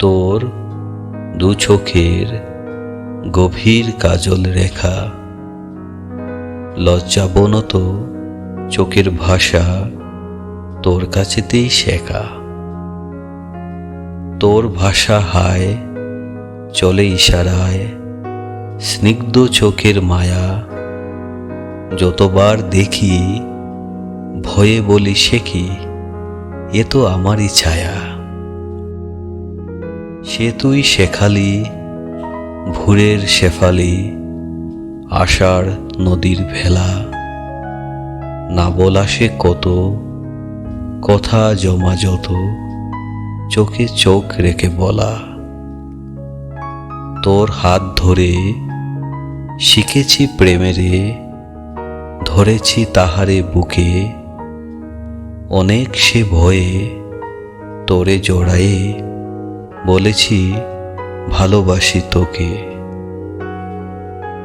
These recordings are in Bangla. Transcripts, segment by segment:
তোর দু চোখের গভীর কাজল রেখা। লজ্জাবনত চোখের ভাষা তোর কাছেতেই শেখা। তোর ভাষা হায় চলে ইশারায়, স্নিগ্ধ চোখের মায়া। যতবার দেখি, ভয়ে বলি কি? এ তো আমারই ছায়া। সে তুই শেখালি, ভুরের শেফালি, আষাঢ় নদীর ভেলা। না বলা সে কত, কথা জমা যত, চোখে চোখ রেখে বলা। তোর হাত ধরে শিখেছি প্রেমেরে ধরেছি তাহারে বুকে। অনেক সে ভয়ে তোরে জড়ায়ে বলেছি, ভালোবাসি তোকে।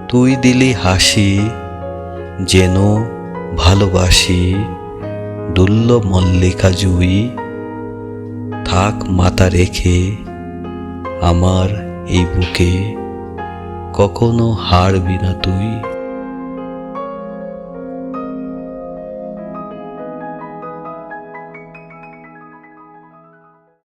তুই দিলি হাসি, যেন ভালোবাসি দুল্ল মল্লিকা জুই। থাক মাতা রেখে আমার এই বুকে, কখনো হারবি না তুই।